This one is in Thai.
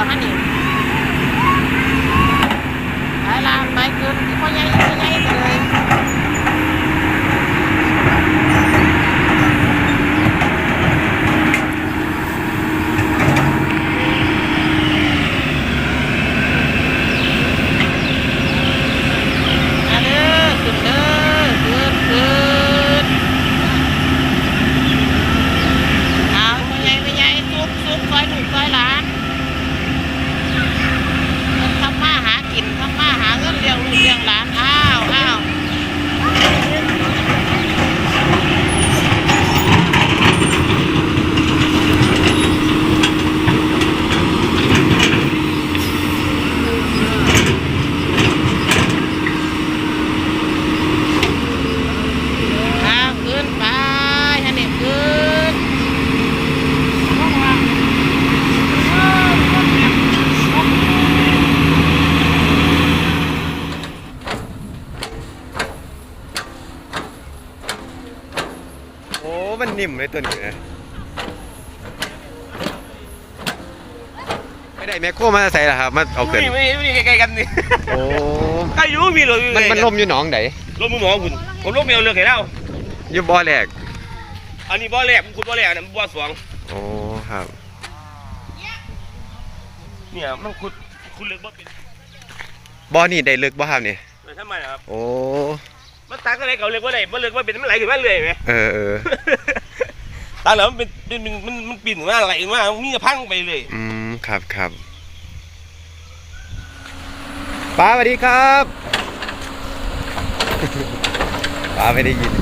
behind me. หาเงินเลี้ยงลูกเลี้ยงหลานอ้าวอ้าวอ้าวขึ้นไปฮันนี่ขึ้น โอ้ มันนิ่มเลยตัวนี้นะไม่ได้แมคโครมาใส่ละครับมาเอาเกินไม่ไม่ไม่ใกล้ๆกันนี่โอ้ใครอยู่มีเลยมันมันล่มอยู่หนองไหนลมมือหมอคุณผมลมเมียวเลือกให้เราอยู่บ่อแรกอันนี้บ่อแรกคุณบ่อแรกนะบ่อสองโอ้ครับเนี่ยมันขุดขุดเลือกบ่เป็นบ่อนี่ได้ลึกบ่ครับนี่เลยทำไมล่ะครับโอ้มันตักอะไรเขาเลือกว่าอะไรมันเลือกว่าเป็นมันไหลขึ้นมาเลยไหมเออเออ ตาเหลือมันเป็นเป็นมันมันมันปิ่นมากไหลมากมีกระพังไปเลย อืมครับครับป้าสวัสดีครับ ป้าไม่ได้ยิน